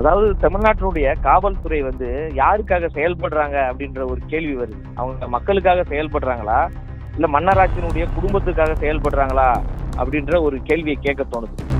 அதாவது தமிழ்நாட்டினுடைய காவல்துறை வந்து யாருக்காக செயல்படுறாங்க அப்படின்ற ஒரு கேள்வி வருது. அவங்க மக்களுக்காக செயல்படுறாங்களா? இல்ல மன்னராட்சியினுடைய குடும்பத்துக்காக செயல்படுறாங்களா? அப்படின்ற ஒரு கேள்வியை கேட்க தோணுது.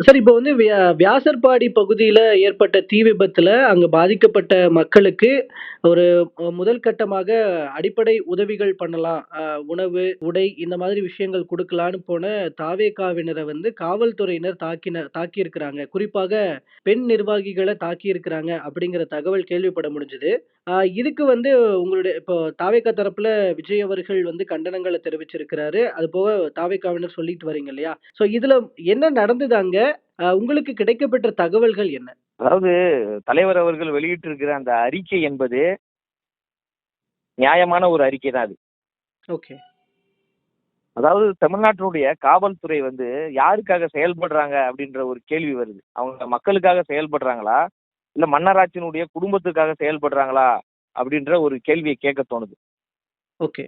சார் இப்போ வந்து வியா- வியாசர்பாடி பகுதியில் ஏற்பட்ட தீ விபத்தில் அங்கே பாதிக்கப்பட்ட மக்களுக்கு ஒரு முதல் கட்டமாக அடிப்படை உதவிகள் பண்ணலாம். ஆஹ், உணவு உடை இந்த மாதிரி விஷயங்கள் கொடுக்கலான்னு போன தாவேகாவினரை வந்து காவல்துறையினர் தாக்கின தாக்கியிருக்கிறாங்க. குறிப்பாக பெண் நிர்வாகிகளை தாக்கியிருக்கிறாங்க அப்படிங்கிற தகவல் கேள்விப்பட முடிஞ்சுது. ஆஹ், இதுக்கு வந்து உங்களுடைய இப்போ தாவேகா தரப்புல விஜய் அவர்கள் வந்து கண்டனங்களை தெரிவிச்சிருக்கிறாரு. அது போக தாவேகாவினர் சொல்லிட்டு வரீங்க இல்லையா? ஸோ இதுல என்ன நடந்தது அங்க உங்களுக்கு கிடைக்கப்பெற்ற தகவல்கள் என்ன? அதாவது தலைவர் அவர்கள் வெளியிட்டிருக்கிற அந்த அறிக்கை என்பது நியாயமான ஒரு அறிக்கை தான் அது. ஓகே. அதாவது தமிழ்நாட்டினுடைய காவல்துறை வந்து யாருக்காக செயல்படுறாங்க அப்படின்ற ஒரு கேள்வி வருது. அவங்க மக்களுக்காக செயல்படுறாங்களா? இல்ல மன்னராட்சியினுடைய குடும்பத்துக்காக செயல்படுறாங்களா? அப்படின்ற ஒரு கேள்வியை கேட்க தோணுது. ஓகே.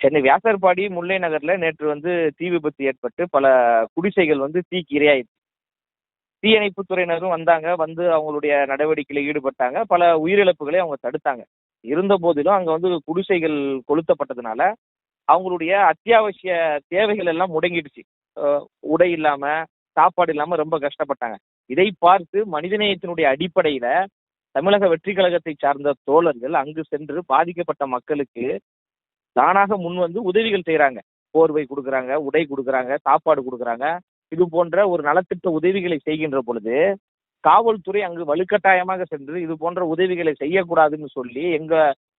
சென்னை வியாசர்பாடி முல்லை நகர்ல நேற்று வந்து தீ விபத்து ஏற்பட்டு பல குடிசைகள் வந்து தீக்கு இரையாயிடுச்சு. தீயணைப்புத் துறையினரும் வந்தாங்க வந்து அவங்களுடைய நடவடிக்கையில் ஈடுபட்டாங்க. பல உயிரிழப்புகளை அவங்க தடுத்தாங்க. இருந்த போதிலும் அங்க வந்து குடிசைகள் கொளுத்தப்பட்டதுனால அவங்களுடைய அத்தியாவசிய தேவைகள் எல்லாம் முடங்கிடுச்சு. உடை இல்லாம சாப்பாடு இல்லாம ரொம்ப கஷ்டப்பட்டாங்க. இதை பார்த்து மனிதநேயத்தினுடைய அடிப்படையில தமிழக வெற்றி கழகத்தை சார்ந்த தோழர்கள் அங்கு சென்று பாதிக்கப்பட்ட மக்களுக்கு தானாக முன் வந்து உதவிகள் செய்றாங்க. போர்வை கொடுக்குறாங்க உடை கொடுக்குறாங்க சாப்பாடு கொடுக்குறாங்க. இது போன்ற ஒரு நலத்திட்ட உதவிகளை செய்கின்ற பொழுது காவல்துறை அங்கு வலுக்கட்டாயமாக சென்று இது போன்ற உதவிகளை செய்யக்கூடாதுன்னு சொல்லி எங்க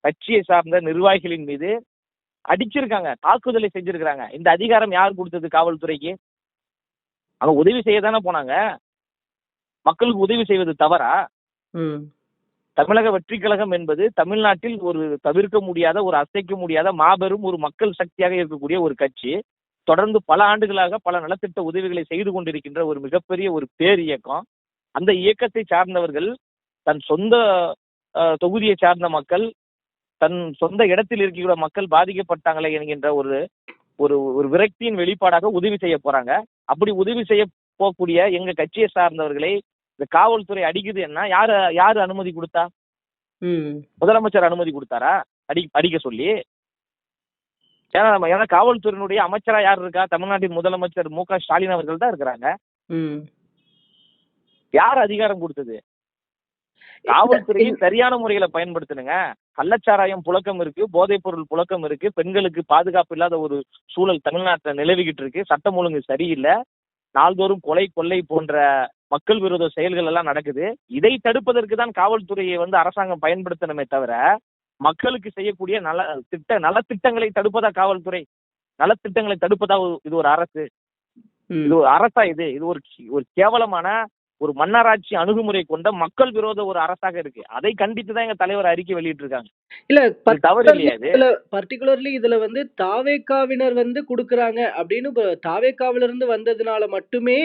கட்சியை சார்ந்த நிர்வாகிகளின் மீது அடிச்சிருக்காங்க தாக்குதலை செஞ்சிருக்கிறாங்க. இந்த அதிகாரம் யார் கொடுத்தது காவல்துறைக்கு? அவங்க உதவி செய்ய தானே போனாங்க. மக்களுக்கு உதவி செய்வது தவறா? தமிழக வெற்றி கழகம் என்பது தமிழ்நாட்டில் ஒரு தவிர்க்க முடியாத ஒரு அசைக்க முடியாத மாபெரும் ஒரு மக்கள் சக்தியாக இருக்கக்கூடிய ஒரு கட்சி. தொடர்ந்து பல ஆண்டுகளாக பல நலத்திட்ட உதவிகளை செய்து கொண்டிருக்கின்ற ஒரு மிகப்பெரிய ஒரு பேர் இயக்கம். அந்த இயக்கத்தை சார்ந்தவர்கள் தன் சொந்த தொகுதியை சார்ந்த மக்கள் தன் சொந்த இடத்தில் இருக்கிற மக்கள் பாதிக்கப்பட்டாங்களே என்கின்ற ஒரு ஒரு ஒரு விரக்தியின் வெளிப்பாடாக உதவி செய்ய போறாங்க. அப்படி உதவி செய்ய போகக்கூடிய எங்க கட்சியை சார்ந்தவர்களை இந்த காவல்துறை அடிக்குதுன்னா யாரு யாரு அனுமதி கொடுத்தா? முதலமைச்சர் அனுமதி கொடுத்தாரா? அடி அடிக்க சொல்லி. ஏன்னா நம்ம ஏன்னா காவல்துறையினுடைய அமைச்சரா யார் இருக்கா? தமிழ்நாட்டின் முதலமைச்சர் மு க ஸ்டாலின் அவர்கள் தான் இருக்கிறாங்க. யார் அதிகாரம் கொடுத்தது? காவல்துறையை சரியான முறையில பயன்படுத்தணுங்க. கள்ளச்சாராயம் புழக்கம் இருக்கு போதைப் பொருள் புழக்கம் இருக்கு பெண்களுக்கு பாதுகாப்பு இல்லாத ஒரு சூழல் தமிழ்நாட்டில் நிலவிக்கிட்டு இருக்கு. சட்டம் ஒழுங்கு சரியில்லை. நாள்தோறும் கொலை கொள்ளை போன்ற மக்கள் விரோத செயல்கள் எல்லாம் நடக்குது. இதை தடுப்பதற்கு தான் காவல்துறையை வந்து அரசாங்கம் பயன்படுத்தணுமே தவிர மக்களுக்கு செய்யக்கூடிய நல திட்ட நலத்திட்டங்களை தடுப்பதா காவல்துறை? நலத்திட்டங்களை தடுப்பதா இது ஒரு அரசு? இது ஒரு அரசா இது? இது ஒரு ஒரு கேவலமான ஒரு மன்னராட்சி அணுகுமுறை கொண்ட மக்கள் விரோத ஒரு அரசாக இருக்கு. அதை கண்டித்து தான் எங்க தலைவர் அறிக்கை வெளியிட்டிருக்காங்க. இல்ல இது தவறு இல்லையா இது? இதுல பர்டிகுலர்லி இதுல வந்து தாவேக்காவினர் வந்து கொடுக்கறாங்க அப்படின்னு தாவேக்காவில இருந்து வந்ததுனால மட்டுமே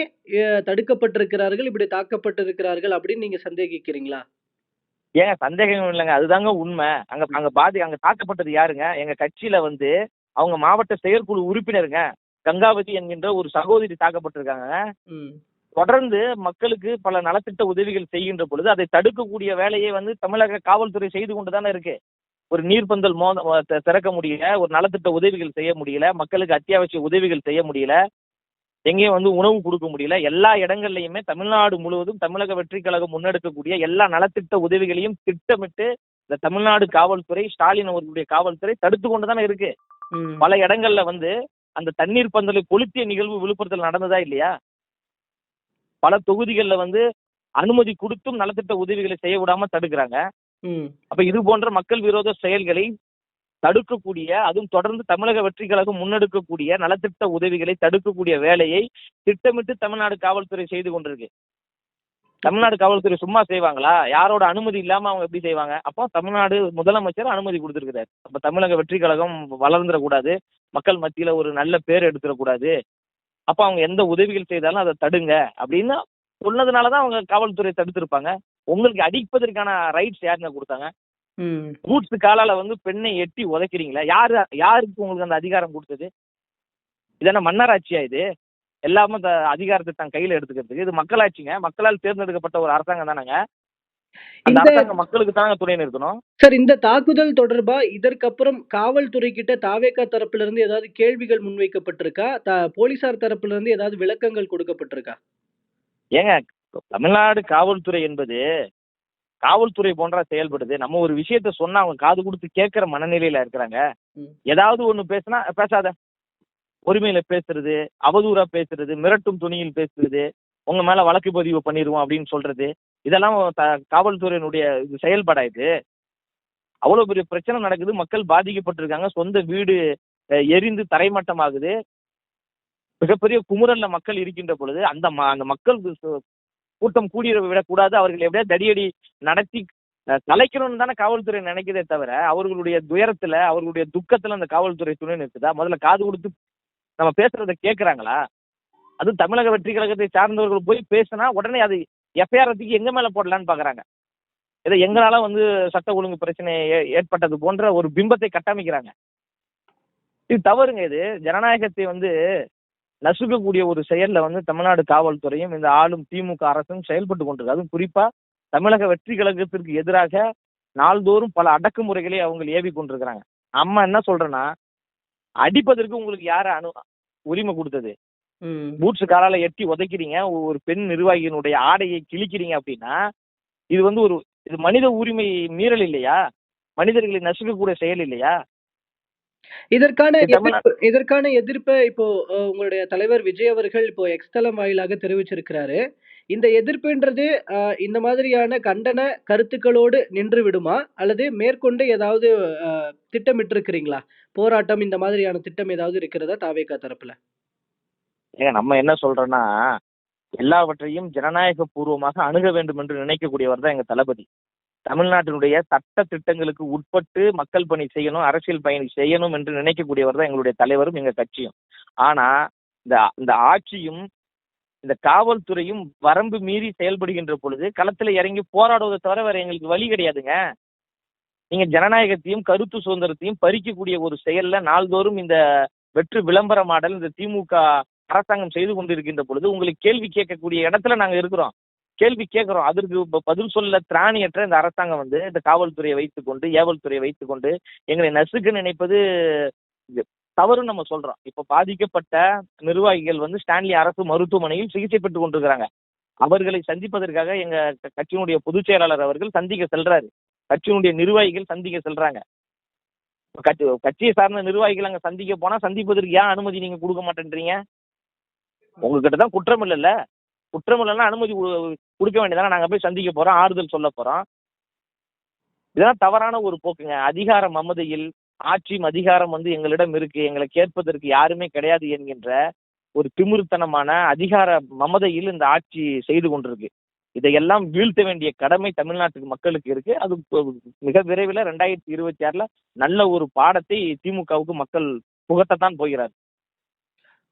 தடுக்கப்பட்டிருக்கிறார்கள் இப்படி தாக்கப்பட்டிருக்கிறார்கள் அப்படின்னு நீங்க சந்தேகிக்கிறீங்களா? ஏங்க சந்தேகம் இல்லைங்க. அதுதாங்க உண்மை. அங்க அங்க பாதி அங்க தாக்கப்பட்டது யாருங்க? எங்க கட்சியில வந்து அவங்க மாவட்ட செயற்குழு உறுப்பினருங்க. கங்காவதி என்கின்ற ஒரு சகோதரி தாக்கப்பட்டிருக்காங்க. தொடர்ந்து மக்களுக்கு பல நலத்திட்ட உதவிகள் செய்கின்ற பொழுது அதை தடுக்கக்கூடிய வேலையை வந்து தமிழக காவல்துறை செய்து கொண்டு தானே இருக்கு. ஒரு நீர்ப்பந்தல் மோத த- திறக்க முடியல ஒரு நலத்திட்ட உதவிகள் செய்ய முடியல மக்களுக்கு அத்தியாவசிய உதவிகள் செய்ய முடியல எங்கேயும் வந்து உணவு கொடுக்க முடியல எல்லா இடங்கள்லையுமே தமிழ்நாடு முழுவதும் தமிழக வெற்றி கழகம் முன்னெடுக்கக்கூடிய எல்லா நலத்திட்ட உதவிகளையும் திட்டமிட்டு இந்த தமிழ்நாடு காவல்துறை ஸ்டாலின் அவர்களுடைய காவல்துறை தடுத்து கொண்டு தானே இருக்கு. ம். பல இடங்கள்ல வந்து அந்த தண்ணீர் பந்தலை கொளுத்திய நிகழ்வு விழுப்புரத்தில் நடந்ததா இல்லையா? பல தொகுதிகள்ல வந்து அனுமதி கொடுத்தும் நலத்திட்ட உதவிகளை செய்ய விடாம தடுக்கிறாங்க. அப்ப இது போன்ற மக்கள் விரோத செயல்களை தடுக்கக்கூடிய அதுவும் தொடர்ந்து தமிழக வெற்றி கழகம் முன்னெடுக்கக்கூடிய நலத்திட்ட உதவிகளை தடுக்கக்கூடிய வேலையை திட்டமிட்டு தமிழ்நாடு காவல்துறை செய்து கொண்டிருக்கு. தமிழ்நாடு காவல்துறை சும்மா செய்வாங்களா? யாரோட அனுமதி இல்லாம அவங்க எப்படி செய்வாங்க? அப்போ தமிழ்நாடு முதலமைச்சர் அனுமதி கொடுத்திருக்கிறார். அப்ப தமிழக வெற்றி கழகம் வளர்ந்துடக்கூடாது. மக்கள் மத்தியில ஒரு நல்ல பேர் எடுத்துடக்கூடாது. அப்ப அவங்க எந்த உதவிகள் செய்தாலும் அதை தடுங்க அப்படின்னு சொன்னதுனாலதான் அவங்க காவல்துறை தடுத்திருப்பாங்க. உங்களுக்கு அடிப்பதற்கான ரைட்ஸ் யாருங்க கொடுத்தாங்க? ம். பூட்ஸ் காலால வந்து பெண்ணை எட்டி உதைக்கிறீங்களா? யாரு யாருக்கு உங்களுக்கு அந்த அதிகாரம் கொடுத்தது? இதென்ன மன்னராட்சியா இது? எல்லாமே இந்த அதிகாரத்தை தன் கையில எடுத்துக்கிறதுக்கு. இது மக்களாட்சிங்க. மக்களால் தேர்ந்தெடுக்கப்பட்ட ஒரு அரசாங்கம் தானேங்க. அந்த மக்களுக்கு தாங்க துணை நிற்கணும் சார் இந்த தாக்குதல் தொடர்பா இதற்கப்புறம் காவல்துறை கிட்ட தாவேகா தரப்புல இருந்து ஏதாவது கேள்விகள் முன்வைக்கப்பட்டிருக்கா? போலீசார் தரப்புல இருந்து ஏதாவது விளக்கங்கள் கொடுக்கப்பட்டிருக்கா? ஏங்க தமிழ்நாடு காவல்துறை என்பது காவல்துறை போன்றா செயல்படுது. நம்ம ஒரு விஷயத்த சொன்னா அவங்க காது கொடுத்து கேட்கிற மனநிலையில இருக்கிறாங்க. ஏதாவது ஒண்ணு பேசினா பேசாத. உரிமையில பேசுறது அவதூறா பேசுறது மிரட்டும் துணியில் பேசுறது உங்க மேல வழக்கு பதிவு பண்ணிடுவோம் அப்படின்னு சொல்றது. இதெல்லாம் காவல்துறையினுடைய செயல்பாடா இது? அவ்வளவு பெரிய பிரச்சனை நடக்குது. மக்கள் பாதிக்கப்பட்டிருக்காங்க. சொந்த வீடு எரிந்து தரைமட்டமாகுது. மிகப்பெரிய குமுறல்ல மக்கள் இருக்கின்ற பொழுது அந்த ம- அந்த மக்கள் கூட்டம் கூடிய விடக்கூடாது. அவர்கள் எப்படியா தடியடி நடத்தி கலைக்கணும்னு தானே காவல்துறை நினைக்கிறதே தவிர அவர்களுடைய துயரத்துல அவர்களுடைய துக்கத்துல அந்த காவல்துறை துணை நிறுத்துதா முதல்ல காது கொடுத்து நம்ம பேசுறத கேட்கறாங்களா அது தமிழக வெற்றி கழகத்தை சார்ந்தவர்கள் போய் பேசினா உடனே அது எஃப்ஐஆர்த்துக்கு எங்க மேல போடலான்னு பாக்குறாங்க. இதை எங்களால வந்து சட்ட ஒழுங்கு பிரச்சனை ஏ- ஏற்பட்டது போன்ற ஒரு பிம்பத்தை கட்டமைக்கிறாங்க. இது தவறுங்க இது. ஜனநாயகத்தை வந்து நசுக்கக்கூடிய ஒரு செயல்ல வந்து தமிழ்நாடு காவல்துறையும் இந்த ஆளும் திமுக அரசும் செயல்பட்டு கொண்டிருக்கு. அதுவும் குறிப்பா தமிழக வெற்றி கழகத்திற்கு எதிராக நாள்தோறும் பல அடக்குமுறைகளை அவங்க ஏவி கொண்டிருக்கிறாங்க. நம்ம என்ன சொல்றேன்னா அடிப்பதற்கு உங்களுக்கு யாரு அனு உரிமை கொடுத்தது? பூட்ஸ் காலால எட்டி உதைக்கிறீங்க. ஒரு பெண் நிர்வாகியினுடைய ஆடையை கிழிக்கிறீங்க அப்படின்னா இது வந்து ஒரு இது மனித உரிமை மீறல் இல்லையா? மனிதர்களை நசுக்கக்கூடிய செயல் இல்லையா? இதற்கான இதற்கான எதிர்ப்பை இப்போ உங்களுடைய தலைவர் விஜய் அவர்கள் இப்போ எக்ஸ்தலம் வாயிலாக தெரிவிச்சிருக்கிறாரு. இந்த எதிர்ப்புன்றது இந்த மாதிரியான கண்டன கருத்துக்களோடு நின்று விடுமா? அல்லது மேற்கொண்டு ஏதாவது அஹ், திட்டமிட்டிருக்கிறீங்களா? போராட்டம் இந்த மாதிரியான திட்டம் ஏதாவது இருக்கிறதா தாவேகா தரப்புல? ஏங்க நம்ம என்ன சொல்றோம்னா எல்லாவற்றையும் ஜனநாயக பூர்வமாக அணுக வேண்டும் என்று நினைக்கக்கூடியவர் தான் எங்க தளபதி. தமிழ்நாட்டினுடைய சட்ட திட்டங்களுக்கு உட்பட்டு மக்கள் பணி செய்யணும் அரசியல் பயணி செய்யணும் என்று நினைக்கக்கூடியவர் தான் எங்களுடைய தலைவரும் எங்க கட்சியும். ஆனா இந்த இந்த ஆட்சியும் இந்த காவல்துறையும் வரம்பு மீறி செயல்படுகின்ற பொழுது களத்துல இறங்கி போராடுவதை தவிர வேற எங்களுக்கு வழி கிடையாதுங்க. நீங்க ஜனநாயகத்தையும் கருத்து சுதந்திரத்தையும் பறிக்கக்கூடிய ஒரு செயல்ல நாள்தோறும் இந்த வெற்று விளம்பர மாடல் இந்த திமுக அரசாங்கம் செய்து கொண்டிருக்கின்ற பொழுது உங்களுக்கு கேள்வி கேட்கக்கூடிய இடத்துல நாங்க இருக்கிறோம். கேள்வி கேட்கிறோம். அதற்கு பதில் சொல்ல திராணியற்ற இந்த அரசாங்கம் வந்து இந்த காவல்துறையை வைத்துக்கொண்டு ஏவல்துறையை வைத்துக்கொண்டு எங்களை நசுக்கு நினைப்பது தவறு தவறுன்னு நம்ம சொல்றோம். இப்ப பாதிக்கப்பட்ட நிர்வாகிகள் வந்து ஸ்டான்லி அரசு மருத்துவமனையில் சிகிச்சை பெற்றுக் கொண்டிருக்கிறாங்க. அவர்களை சந்திப்பதற்காக எங்க க- கட்சியினுடைய பொதுச் செயலாளர் அவர்கள் சந்திக்க செல்றாரு. கட்சியினுடைய நிர்வாகிகள் சந்திக்க செல்றாங்க. கட்சி கட்சியை சார்ந்த நிர்வாகிகள் அங்க சந்திக்க போனா சந்திப்பதற்கு ஏன் அனுமதி நீங்க கொடுக்க மாட்டேன்றீங்க? உங்ககிட்ட தான் குற்றம் இல்லைல்ல? குற்றம் இல்லைன்னா அனுமதி கொடுக்க வேண்டியதானே? நாங்க போய் சந்திக்க போறோம் ஆறுதல் சொல்ல போறோம். இதெல்லாம் தவறான ஒரு போக்குங்க. அதிகார மமதையில் ஆட்சியும் அதிகாரம் வந்து எங்களிடம் இருக்கு. எங்களை கேட்பதற்கு யாருமே கிடையாது என்கின்ற ஒரு திமிருத்தனமான அதிகார மமதையில் இந்த ஆட்சி செய்து கொண்டிருக்கு. இதையெல்லாம் வீழ்த்த வேண்டிய கடமை தமிழ்நாட்டுக்கு மக்களுக்கு இருக்கு. அது மிக விரைவில் ரெண்டாயிரத்தி இருபத்தி ஆறுல நல்ல ஒரு பாடத்தை திமுகவுக்கு மக்கள் புகட்டத்தான் போகிறார்.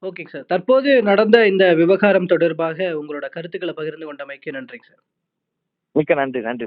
ஓகேங்க சார் தற்போது நடந்த இந்த விவகாரம் தொடர்பாக உங்களோட கருத்துக்களை பகிர்ந்து கொண்டமைக்கு நன்றிங்க சார் மிக்க நன்றி நன்றி.